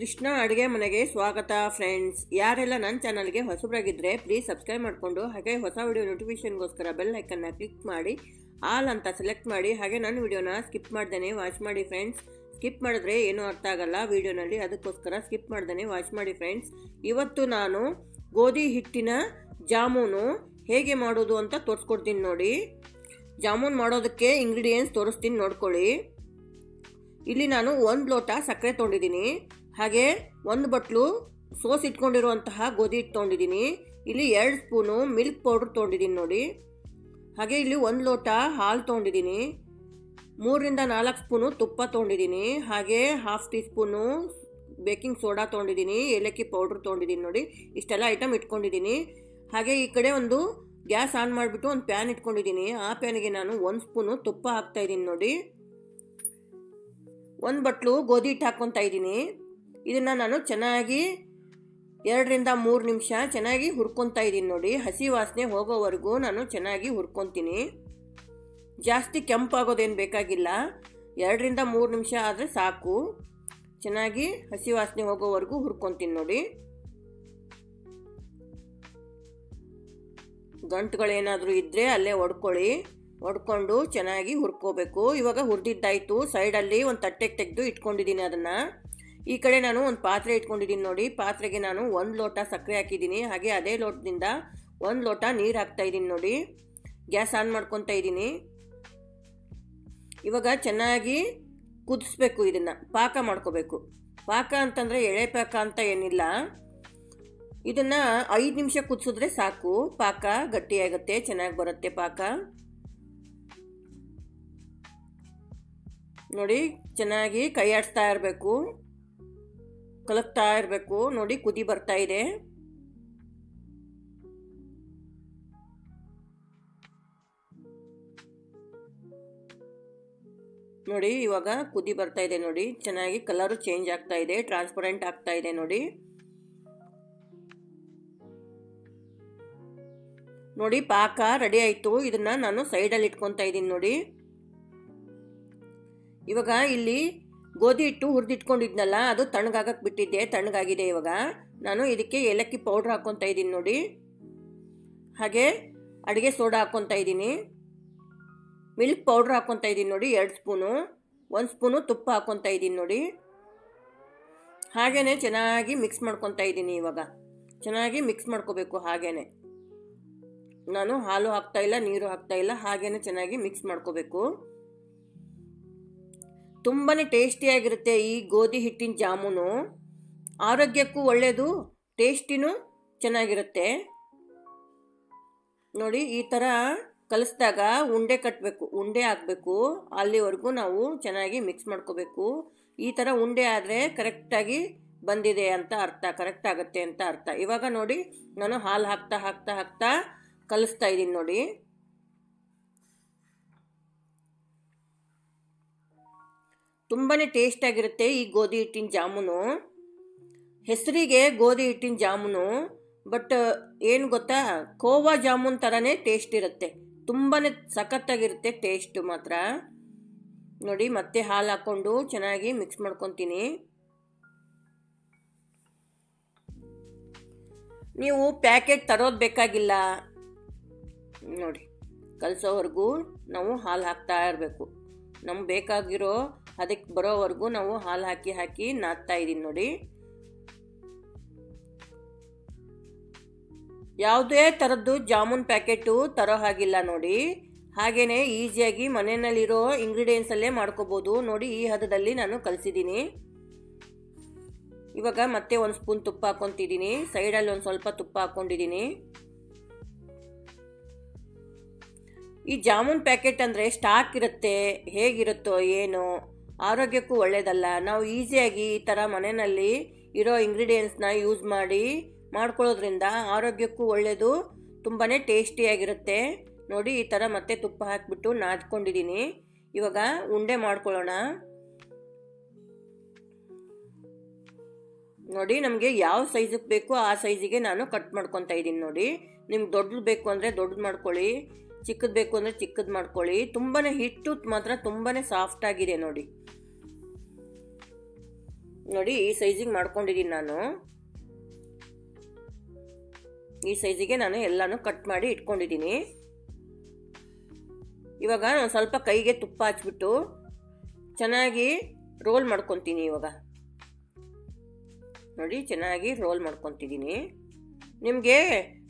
ಕೃಷ್ಣ ಅಡುಗೆ ಮನೆಗೆ ಸ್ವಾಗತ ಫ್ರೆಂಡ್ಸ್. ಯಾರೆಲ್ಲ ನನ್ನ ಚಾನಲ್ಗೆ ಹೊಸಬ್ರಾಗಿದ್ದರೆ ಪ್ಲೀಸ್ ಸಬ್ಸ್ಕ್ರೈಬ್ ಮಾಡಿಕೊಂಡು, ಹಾಗೆ ಹೊಸ ವಿಡಿಯೋ ನೋಟಿಫಿಕೇಷನ್ಗೋಸ್ಕರ ಬೆಲ್ ಐಕನ್ನ ಕ್ಲಿಕ್ ಮಾಡಿ ಆಲ್ ಅಂತ ಸೆಲೆಕ್ಟ್ ಮಾಡಿ, ಹಾಗೆ ನನ್ನ ವಿಡಿಯೋನ ಸ್ಕಿಪ್ ಮಾಡ್ದೇನೆ ವಾಚ್ ಮಾಡಿ ಫ್ರೆಂಡ್ಸ್ ಸ್ಕಿಪ್ ಮಾಡಿದ್ರೆ ಏನೂ ಅರ್ಥ ಆಗಲ್ಲ ವಿಡಿಯೋನಲ್ಲಿ ಅದಕ್ಕೋಸ್ಕರ ಸ್ಕಿಪ್ ಮಾಡ್ದೇನೆ ವಾಚ್ ಮಾಡಿ ಫ್ರೆಂಡ್ಸ್ ಇವತ್ತು ನಾನು ಗೋಧಿ ಹಿಟ್ಟಿನ ಜಾಮೂನು ಹೇಗೆ ಮಾಡೋದು ಅಂತ ತೋರಿಸ್ಕೊಡ್ತೀನಿ ನೋಡಿ. ಜಾಮೂನ್ ಮಾಡೋದಕ್ಕೆ ಇಂಗ್ರೀಡಿಯೆಂಟ್ಸ್ ತೋರಿಸ್ತೀನಿ ನೋಡ್ಕೊಳ್ಳಿ. ಇಲ್ಲಿ ನಾನು ಒಂದು ಲೋಟ ಸಕ್ಕರೆ ತೊಗೊಂಡಿದ್ದೀನಿ. ಹಾಗೆ ಒಂದು ಬಟ್ಲು ಸೋಸ್ ಇಟ್ಕೊಂಡಿರುವಂತಹ ಗೋಧಿ ಹಿಟ್ಟು ತೊಗೊಂಡಿದ್ದೀನಿ. ಇಲ್ಲಿ ಎರಡು ಸ್ಪೂನು ಮಿಲ್ಕ್ ಪೌಡ್ರ್ ತೊಗೊಂಡಿದ್ದೀನಿ ನೋಡಿ. ಹಾಗೆ ಇಲ್ಲಿ ಒಂದು ಲೋಟ ಹಾಲು ತೊಗೊಂಡಿದ್ದೀನಿ. ಮೂರರಿಂದ ನಾಲ್ಕು ಸ್ಪೂನು ತುಪ್ಪ ತೊಗೊಂಡಿದ್ದೀನಿ. ಹಾಗೆ half tea spoon baking soda ತೊಗೊಂಡಿದ್ದೀನಿ. ಏಲಕ್ಕಿ ಪೌಡ್ರ್ ತೊಗೊಂಡಿದ್ದೀನಿ ನೋಡಿ. ಇಷ್ಟೆಲ್ಲ ಐಟಮ್ ಇಟ್ಕೊಂಡಿದ್ದೀನಿ. ಹಾಗೆ ಈ ಕಡೆ ಒಂದು ಗ್ಯಾಸ್ ಆನ್ ಮಾಡಿಬಿಟ್ಟು ಒಂದು ಪ್ಯಾನ್ ಇಟ್ಕೊಂಡಿದ್ದೀನಿ. ಆ ಪ್ಯಾನಿಗೆ ನಾನು ಒಂದು ಸ್ಪೂನು ತುಪ್ಪ ಹಾಕ್ತಾ ಇದ್ದೀನಿ ನೋಡಿ. ಒಂದು ಬಟ್ಲು ಗೋಧಿ ಹಿಟ್ಟು ಹಾಕ್ಕೊತಾ ಇದ್ದೀನಿ. ಇದನ್ನು ನಾನು ಚೆನ್ನಾಗಿ ಎರಡರಿಂದ ಮೂರು ನಿಮಿಷ ಚೆನ್ನಾಗಿ ಹುರ್ಕೊತಾ ಇದ್ದೀನಿ ನೋಡಿ. ಹಸಿ ವಾಸನೆ ಹೋಗೋವರೆಗೂ ನಾನು ಚೆನ್ನಾಗಿ ಹುರ್ಕೊತೀನಿ. ಜಾಸ್ತಿ ಕೆಂಪಾಗೋದೇನು ಬೇಕಾಗಿಲ್ಲ. ಎರಡರಿಂದ ಮೂರು ನಿಮಿಷ ಆದರೆ ಸಾಕು. ಚೆನ್ನಾಗಿ ಹಸಿ ವಾಸನೆ ಹೋಗೋವರೆಗೂ ಹುರ್ಕೊತೀನಿ ನೋಡಿ. ಗಂಟುಗಳೇನಾದರೂ ಇದ್ದರೆ ಅಲ್ಲೇ ಒಡ್ಕೊಳ್ಳಿ. ಒಡ್ಕೊಂಡು ಚೆನ್ನಾಗಿ ಹುರ್ಕೋಬೇಕು. ಇವಾಗ ಹುರಿದಿದ್ದಾಯಿತು. ಸೈಡಲ್ಲಿ ಒಂದು ತಟ್ಟೆಗೆ ತೆಗೆದು ಇಟ್ಕೊಂಡಿದ್ದೀನಿ ಅದನ್ನು. ಈ ಕಡೆ ನಾನು ಒಂದು ಪಾತ್ರೆ ಇಟ್ಕೊಂಡಿದ್ದೀನಿ ನೋಡಿ. ಪಾತ್ರೆಗೆ ನಾನು ಒಂದು ಲೋಟ ಸಕ್ಕರೆ ಹಾಕಿದ್ದೀನಿ. ಹಾಗೆ ಅದೇ ಲೋಟದಿಂದ ಒಂದು ಲೋಟ ನೀರು ಹಾಕ್ತಾ ಇದ್ದೀನಿ ನೋಡಿ. ಗ್ಯಾಸ್ ಆನ್ ಮಾಡ್ಕೊತಾ ಇದ್ದೀನಿ. ಇವಾಗ ಚೆನ್ನಾಗಿ ಕುದಿಸ್ಬೇಕು ಇದನ್ನು. ಪಾಕ ಮಾಡ್ಕೋಬೇಕು. ಪಾಕ ಅಂತಂದರೆ ಎಳೆ ಪಾಕ ಅಂತ ಏನಿಲ್ಲ. ಇದನ್ನು ಐದು ನಿಮಿಷ ಕುದಿಸಿದ್ರೆ ಸಾಕು. ಪಾಕ ಗಟ್ಟಿಯಾಗುತ್ತೆ ಚೆನ್ನಾಗಿ ಬರುತ್ತೆ ಪಾಕ. ನೋಡಿ, ಚೆನ್ನಾಗಿ ಕೈ ಆಡಿಸ್ತಾ ಇರಬೇಕು. ಕಲಕ್ತಾ ಇರಬೇಕು. ನೋಡಿ, ಕುದಿ ಬರ್ತಾ ಇದೆ. ನೋಡಿ, ಇವಾಗ ಕುದಿ ಬರ್ತಾ ಇದೆ ನೋಡಿ. ಚೆನ್ನಾಗಿ ಕಲರು ಚೇಂಜ್ ಆಗ್ತಾ ಇದೆ, ಟ್ರಾನ್ಸ್ಪರೆಂಟ್ ಆಗ್ತಾ ಇದೆ ನೋಡಿ. ನೋಡಿ, ಪಾಕ ರೆಡಿ ಆಯಿತು. ಇದನ್ನ ನಾನು ಸೈಡಲ್ಲಿ ಇಟ್ಕೊತಾ ಇದ್ದೀನಿ ನೋಡಿ. ಇವಾಗ ಇಲ್ಲಿ ಗೋಧಿ ಹಿಟ್ಟು ಹುರಿದಿಟ್ಕೊಂಡಿದ್ನಲ್ಲ, ಅದು ತಣ್ಣಗಾಗಕ್ಕೆ ಬಿಟ್ಟಿದ್ದೆ, ತಣ್ಣಗಾಗಿದೆ ಇವಾಗ. ನಾನು ಇದಕ್ಕೆ ಏಲಕ್ಕಿ ಪೌಡ್ರ್ ಹಾಕ್ಕೊತಾ ಇದ್ದೀನಿ ನೋಡಿ. ಹಾಗೆ ಅಡುಗೆ ಸೋಡಾ ಹಾಕ್ಕೊತಾ ಇದ್ದೀನಿ. ಮಿಲ್ಕ್ ಪೌಡ್ರ್ ಹಾಕ್ಕೊತಾ ಇದ್ದೀನಿ ನೋಡಿ, ಎರಡು ಸ್ಪೂನು. ಒಂದು ಸ್ಪೂನು ತುಪ್ಪ ಹಾಕ್ಕೊತಾ ಇದ್ದೀನಿ ನೋಡಿ. ಹಾಗೇ ಚೆನ್ನಾಗಿ ಮಿಕ್ಸ್ ಮಾಡ್ಕೊತಾ ಇದ್ದೀನಿ ಇವಾಗ. ಚೆನ್ನಾಗಿ ಮಿಕ್ಸ್ ಮಾಡ್ಕೋಬೇಕು ಹಾಗೇ ನಾನು ಹಾಲು ಹಾಕ್ತಾ ಇಲ್ಲ, ನೀರು ಹಾಕ್ತಾ ಇಲ್ಲ ಹಾಗೇ ಚೆನ್ನಾಗಿ ಮಿಕ್ಸ್ ಮಾಡ್ಕೋಬೇಕು. ತುಂಬಾ ಟೇಸ್ಟಿಯಾಗಿರುತ್ತೆ ಈ ಗೋಧಿ ಹಿಟ್ಟಿನ ಜಾಮೂನು. ಆರೋಗ್ಯಕ್ಕೂ ಒಳ್ಳೆಯದು ಟೇಸ್ಟಿನೂ ಚೆನ್ನಾಗಿರುತ್ತೆ. ನೋಡಿ, ಈ ಥರ ಕಲಿಸಿದಾಗ ಉಂಡೆ ಕಟ್ಟಬೇಕು ಉಂಡೆ ಹಾಕಬೇಕು. ಅಲ್ಲಿವರೆಗೂ ನಾವು ಚೆನ್ನಾಗಿ ಮಿಕ್ಸ್ ಮಾಡ್ಕೋಬೇಕು. ಈ ಥರ ಉಂಡೆ ಆದರೆ ಕರೆಕ್ಟಾಗಿ ಬಂದಿದೆ ಅಂತ ಅರ್ಥ ಕರೆಕ್ಟ್ ಆಗುತ್ತೆ ಅಂತ ಅರ್ಥ. ಇವಾಗ ನೋಡಿ, ನಾನು ಹಾಲು ಹಾಕ್ತಾ ಹಾಕ್ತಾ ಹಾಕ್ತಾ ಕಲಿಸ್ತಾ ಇದ್ದೀನಿ ನೋಡಿ. ತುಂಬಾ ಟೇಸ್ಟಾಗಿರುತ್ತೆ ಈ ಗೋಧಿ ಹಿಟ್ಟಿನ ಜಾಮೂನು. ಹೆಸರಿಗೆ ಗೋಧಿ ಹಿಟ್ಟಿನ ಜಾಮೂನು ಬಟ್ ಏನು ಗೊತ್ತಾ? ಕೋವಾ ಜಾಮೂನ್ ಥರನೇ ಟೇಸ್ಟ್ ಇರುತ್ತೆ. ತುಂಬಾ ಸಖತ್ತಾಗಿರುತ್ತೆ ಟೇಸ್ಟ್ ಮಾತ್ರ. ನೋಡಿ, ಮತ್ತೆ ಹಾಲು ಹಾಕ್ಕೊಂಡು ಚೆನ್ನಾಗಿ ಮಿಕ್ಸ್ ಮಾಡ್ಕೊತೀನಿ. ನೀವು ಪ್ಯಾಕೆಟ್ ತರೋದು ಬೇಕಾಗಿಲ್ಲ. ನೋಡಿ, ಕಲಸೋವರೆಗೂ ನಾವು ಹಾಲು ಹಾಕ್ತಾ ಇರಬೇಕು. ನಮ್ಗೆ ಬೇಕಾಗಿರೋ ಅದಕ್ಕೆ ಬರೋವರೆಗೂ ನಾವು ಹಾಲು ಹಾಕಿ ಹಾಕಿ ನಾದ್ತಾ ಇದ್ದೀನಿ ನೋಡಿ. ಯಾವುದೇ ಥರದ್ದು ಜಾಮೂನ್ ಪ್ಯಾಕೆಟು ತರೋ ಹಾಗಿಲ್ಲ ನೋಡಿ. ಹಾಗೆಯೇ ಈಸಿಯಾಗಿ ಮನೆಯಲ್ಲಿರೋ ಇಂಗ್ರೀಡಿಯೆಂಟ್ಸಲ್ಲೇ ಮಾಡ್ಕೋಬೋದು. ನೋಡಿ, ಈ ಹದದಲ್ಲಿ ನಾನು ಕಲಿಸಿದ್ದೀನಿ. ಇವಾಗ ಮತ್ತೆ ಒಂದು ಸ್ಪೂನ್ ತುಪ್ಪ ಹಾಕ್ಕೊತಿದ್ದೀನಿ. ಸೈಡಲ್ಲಿ ಒಂದು ಸ್ವಲ್ಪ ತುಪ್ಪ ಹಾಕ್ಕೊಂಡಿದ್ದೀನಿ. ಈ ಜಾಮೂನ್ ಪ್ಯಾಕೆಟ್ ಅಂದರೆ ಸ್ಟಾಕ್ ಇರುತ್ತೆ, ಹೇಗಿರುತ್ತೋ ಏನು ಆರೋಗ್ಯಕ್ಕೂ ಒಳ್ಳೆಯದಲ್ಲ ನಾವು ಈಸಿಯಾಗಿ ಈ ಥರ ಮನೆಯಲ್ಲಿ ಇರೋ ಇಂಗ್ರೀಡಿಯೆಂಟ್ಸ್ನ ಯೂಸ್ ಮಾಡಿ ಮಾಡ್ಕೊಳ್ಳೋದ್ರಿಂದ ಆರೋಗ್ಯಕ್ಕೂ ಒಳ್ಳೆಯದು ತುಂಬಾ ಟೇಸ್ಟಿಯಾಗಿರುತ್ತೆ ನೋಡಿ ಈ ಥರ ಮತ್ತೆ ತುಪ್ಪ ಹಾಕಿಬಿಟ್ಟು ನಾದ್ಕೊಂಡಿದ್ದೀನಿ ಇವಾಗ ಉಂಡೆ ಮಾಡ್ಕೊಳ್ಳೋಣ. ನೋಡಿ ನಮಗೆ ಯಾವ ಸೈಜಿಗೆ ಬೇಕೋ ಆ ಸೈಜಿಗೆ ನಾನು ಕಟ್ ಮಾಡ್ಕೊತಾ ಇದ್ದೀನಿ ನೋಡಿ. ನಿಮ್ಗೆ ದೊಡ್ಡದು ಬೇಕು ಅಂದರೆ ದೊಡ್ಡದು ಮಾಡ್ಕೊಳ್ಳಿ. ಚಿಕ್ಕದು ಬೇಕು ಅಂದರೆ ಚಿಕ್ಕದು ಮಾಡ್ಕೊಳ್ಳಿ. ತುಂಬಾ ಹಿಟ್ಟು ಮಾತ್ರ ತುಂಬಾ ಸಾಫ್ಟ್ ಆಗಿದೆ ನೋಡಿ. ನೋಡಿ, ಈ ಸೈಜಿಗೆ ಮಾಡ್ಕೊಂಡಿದ್ದೀನಿ ನಾನು. ಈ ಸೈಜಿಗೆ ನಾನು ಎಲ್ಲಾನು ಕಟ್ ಮಾಡಿ ಇಟ್ಕೊಂಡಿದ್ದೀನಿ ಇವಾಗ ಸ್ವಲ್ಪ ಕೈಗೆ ತುಪ್ಪ ಹಚ್ಬಿಟ್ಟು ಚೆನ್ನಾಗಿ ರೋಲ್ ಮಾಡ್ಕೊತೀನಿ ಇವಾಗ. ನೋಡಿ, ಚೆನ್ನಾಗಿ ರೋಲ್ ಮಾಡ್ಕೊತಿದ್ದೀನಿ ನಿಮಗೆ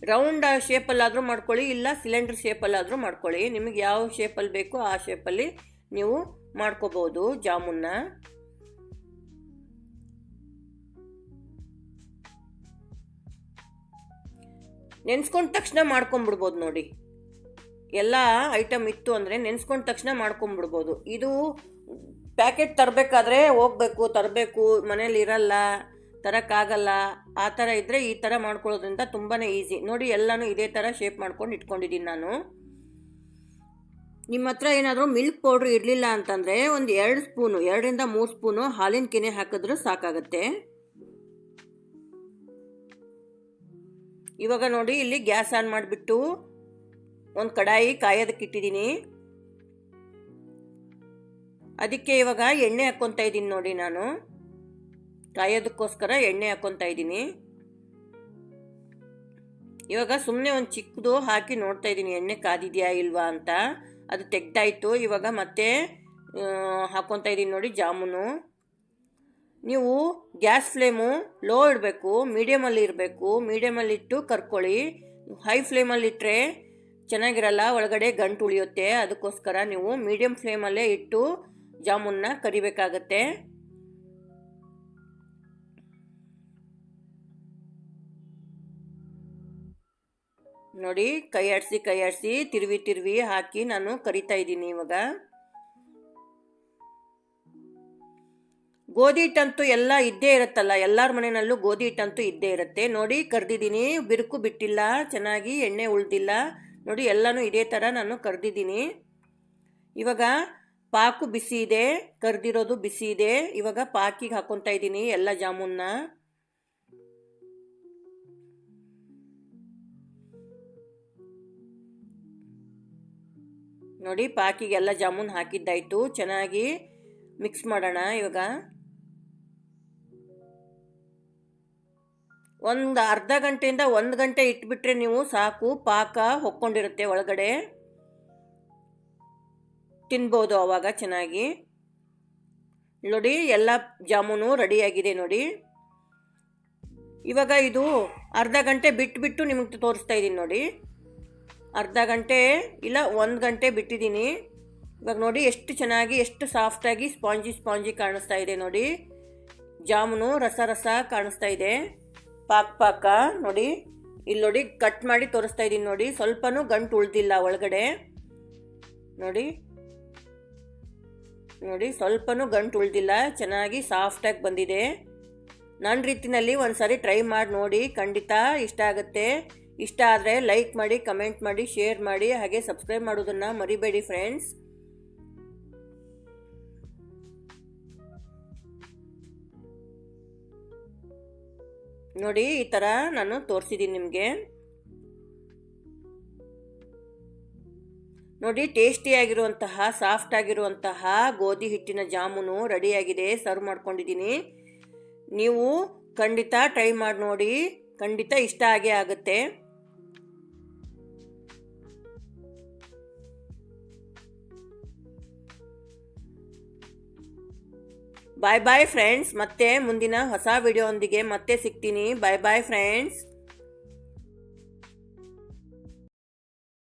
ರೌಂಡ್ ಶೇಪಲ್ಲಾದರೂ ಮಾಡ್ಕೊಳ್ಳಿ, ಇಲ್ಲ ಸಿಲಿಂಡರ್ ಶೇಪಲ್ಲಾದರೂ ಮಾಡ್ಕೊಳ್ಳಿ. ನಿಮಗೆ ಯಾವ ಶೇಪಲ್ಲಿ ಬೇಕೋ ಆ ಶೇಪಲ್ಲಿ ನೀವು ಮಾಡ್ಕೋಬೋದು ಜಾಮೂನ್ನ. ನೆನೆಸ್ಕೊಂಡ ತಕ್ಷಣ ಮಾಡ್ಕೊಂಬಿಡ್ಬೋದು ನೋಡಿ. ಎಲ್ಲ ಐಟಮ್ ಇತ್ತು ಅಂದರೆ ನೆನೆಸ್ಕೊಂಡ ತಕ್ಷಣ ಮಾಡ್ಕೊಂಬಿಡ್ಬೋದು. ಇದು ಪ್ಯಾಕೆಟ್ ತರಬೇಕಾದ್ರೆ ಹೋಗ್ಬೇಕು, ತರಬೇಕು, ಮನೇಲಿ ಇರಲ್ಲ. ತರೋಕ್ಕಾಗಲ್ಲ. ಆ ಥರ ಇದ್ದರೆ ಈ ಥರ ಮಾಡ್ಕೊಳ್ಳೋದ್ರಿಂದ ತುಂಬಾ ಈಸಿ. ನೋಡಿ, ಎಲ್ಲನೂ ಇದೇ ಥರ ಶೇಪ್ ಮಾಡ್ಕೊಂಡು ಇಟ್ಕೊಂಡಿದ್ದೀನಿ ನಾನು. ನಿಮ್ಮ ಹತ್ರ ಏನಾದರೂ ಮಿಲ್ಕ್ ಪೌಡ್ರ್ ಇರಲಿಲ್ಲ ಅಂತಂದರೆ ಒಂದು ಎರಡು ಸ್ಪೂನು ಎರಡರಿಂದ ಮೂರು ಸ್ಪೂನು ಹಾಲಿನ ಕೆನೆ ಹಾಕಿದ್ರೂ ಸಾಕಾಗತ್ತೆ. ಇವಾಗ ನೋಡಿ, ಇಲ್ಲಿ ಗ್ಯಾಸ್ ಆನ್ ಮಾಡಿಬಿಟ್ಟು ಒಂದು ಕಡಾಯಿ ಕಾಯೋದಕ್ಕೆ ಇಟ್ಟಿದ್ದೀನಿ. ಅದಕ್ಕೆ ಇವಾಗ ಎಣ್ಣೆ ಹಾಕ್ಕೊತಾ ಇದ್ದೀನಿ ನೋಡಿ ನಾನು. ಕಾಯೋದಕ್ಕೋಸ್ಕರ ಎಣ್ಣೆ ಹಾಕ್ಕೊತಾ ಇದ್ದೀನಿ. ಇವಾಗ ಸುಮ್ಮನೆ ಒಂದು ಚಿಕ್ಕದು ಹಾಕಿ ನೋಡ್ತಾ ಇದ್ದೀನಿ, ಎಣ್ಣೆ ಕಾದಿದೆಯಾ ಇಲ್ವಾ ಅಂತ. ಅದು ತೆಗ್ದಾಯ್ತು, ಇವಾಗ ಮತ್ತೆ ಹಾಕ್ಕೊತಾ ಇದ್ದೀನಿ ನೋಡಿ ಜಾಮೂನು. ನೀವು ಗ್ಯಾಸ್ ಫ್ಲೇಮು ಲೋ ಇಡಬೇಕು, ಮೀಡಿಯಮಲ್ಲಿ ಇರಬೇಕು, ಮೀಡಿಯಮಲ್ಲಿ ಇಟ್ಟು ಕರ್ಕೊಳ್ಳಿ. ಹೈ ಫ್ಲೇಮಲ್ಲಿ ಇಟ್ಟರೆ ಚೆನ್ನಾಗಿರಲ್ಲ, ಒಳಗಡೆ ಗಂಟು ಉಳಿಯುತ್ತೆ. ಅದಕ್ಕೋಸ್ಕರ ನೀವು ಮೀಡಿಯಮ್ ಫ್ಲೇಮಲ್ಲೇ ಇಟ್ಟು ಜಾಮೂನ್ನ ಕರಿಬೇಕಾಗತ್ತೆ. ನೋಡಿ, ಕೈ ಆಡಿಸಿ ಕೈ ಆಡಿಸಿ, ತಿರುವಿ ತಿರುವಿ ಹಾಕಿ ನಾನು ಕರಿತಾ ಇದ್ದೀನಿ ಇವಾಗ. ಗೋಧಿ ಹಿಟ್ಟಂತೂ ಎಲ್ಲ ಇದ್ದೇ ಇರುತ್ತಲ್ಲ, ಎಲ್ಲರ ಮನೆಯಲ್ಲೂ ಗೋಧಿ ಹಿಟ್ಟಂತೂ ಇದ್ದೇ ಇರುತ್ತೆ. ನೋಡಿ, ಕರೆದಿದ್ದೀನಿ, ಬಿರುಕು ಬಿಟ್ಟಿಲ್ಲ, ಚೆನ್ನಾಗಿ ಎಣ್ಣೆ ಉಳ್ದಿಲ್ಲ. ನೋಡಿ, ಎಲ್ಲನೂ ಇದೇ ಥರ ನಾನು ಕರೆದಿದ್ದೀನಿ. ಇವಾಗ ಪಾಕು ಬಿಸಿ ಇದೆ, ಕರೆದಿರೋದು ಬಿಸಿ ಇದೆ. ಇವಾಗ ಪಾಕಿಗೆ ಹಾಕೊತಾ ಇದ್ದೀನಿ ಎಲ್ಲ ಜಾಮೂನ್ನ ನೋಡಿ, ಪಾಕಿಗೆಲ್ಲ ಜಾಮೂನ್ ಹಾಕಿದ್ದಾಯಿತು. ಚೆನ್ನಾಗಿ ಮಿಕ್ಸ್ ಮಾಡೋಣ ಇವಾಗ. ಒಂದು ಅರ್ಧ ಗಂಟೆಯಿಂದ ಒಂದು ಗಂಟೆ ಇಟ್ಬಿಟ್ರೆ ನೀವು ಸಾಕು. ಪಾಕ ಹೊಕ್ಕೊಂಡಿರುತ್ತೆ ಒಳಗಡೆ. ತಿನ್ಬೋದು ಆವಾಗ ಚೆನ್ನಾಗಿ. ನೋಡಿ, ಎಲ್ಲ ಜಾಮೂನು ರೆಡಿಯಾಗಿದೆ ನೋಡಿ. ಇವಾಗ ಇದು ಅರ್ಧ ಗಂಟೆ ಬಿಟ್ಟುಬಿಟ್ಟು ನಿಮಗೆ ತೋರಿಸ್ತಾ ಇದ್ದೀನಿ ನೋಡಿ. ಅರ್ಧ ಗಂಟೆ ಇಲ್ಲ ಒಂದು ಗಂಟೆ ಬಿಟ್ಟಿದ್ದೀನಿ. ಇವಾಗ ನೋಡಿ ಎಷ್ಟು ಚೆನ್ನಾಗಿ, ಎಷ್ಟು ಸಾಫ್ಟಾಗಿ ಸ್ಪಾಂಜಿ ಸ್ಪಾಂಜಿ ಕಾಣಿಸ್ತಾ ಇದೆ ನೋಡಿ. ಜಾಮೂನು ರಸ ರಸ ಕಾಣಿಸ್ತಾ ಇದೆ. ಪಾಕ್ ಪಾಕ ನೋಡಿ. ಇಲ್ಲಿ ನೋಡಿ ಕಟ್ ಮಾಡಿ ತೋರಿಸ್ತಾ ಇದ್ದೀನಿ ನೋಡಿ. ಸ್ವಲ್ಪನೂ ಗಂಟು ಉಳ್ದಿಲ್ಲ ಒಳಗಡೆ. ನೋಡಿ. ನೋಡಿ ಸ್ವಲ್ಪನೂ ಗಂಟು ಉಳ್ದಿಲ್ಲ, ಚೆನ್ನಾಗಿ ಸಾಫ್ಟಾಗಿ ಬಂದಿದೆ. ನನ್ನ ರೀತಿನಲ್ಲಿ ಒಂದು ಸಾರಿ ಟ್ರೈ ಮಾಡಿ ನೋಡಿ, ಖಂಡಿತ ಇಷ್ಟ ಆಗುತ್ತೆ. ಇಷ್ಟ ಆದರೆ ಲೈಕ್ ಮಾಡಿ ಕಮೆಂಟ್ ಮಾಡಿ ಶೇರ್ ಮಾಡಿ, ಹಾಗೆ ಸಬ್ಸ್ಕ್ರೈಬ್ ಮಾಡೋದನ್ನು ಮರಿಬೇಡಿ ಫ್ರೆಂಡ್ಸ್ ನೋಡಿ, ಈ ಥರ ನಾನು ತೋರಿಸಿದ್ದೀನಿ ನಿಮಗೆ. ನೋಡಿ ಟೇಸ್ಟಿಯಾಗಿರುವಂತಹ ಸಾಫ್ಟ್ ಆಗಿರುವಂತಹ ಗೋಧಿ ಹಿಟ್ಟಿನ ಜಾಮೂನು ರೆಡಿಯಾಗಿದೆ ಸರ್ವ್ ಮಾಡ್ಕೊಂಡಿದ್ದೀನಿ ನೀವು ಖಂಡಿತ ಟ್ರೈ ಮಾಡಿ ನೋಡಿ, ಖಂಡಿತ ಇಷ್ಟ ಆಗೇ ಆಗುತ್ತೆ. ಬಾಯ್ ಬಾಯ್ ಫ್ರೆಂಡ್ಸ್ ಮತ್ತೆ ಮುಂದಿನ ಹೊಸ ವಿಡಿಯೋ ಮತ್ತೆ ಸಿಗ್ತೀನಿ. ಬಾಯ್ ಬಾಯ್ ಫ್ರೆಂಡ್ಸ್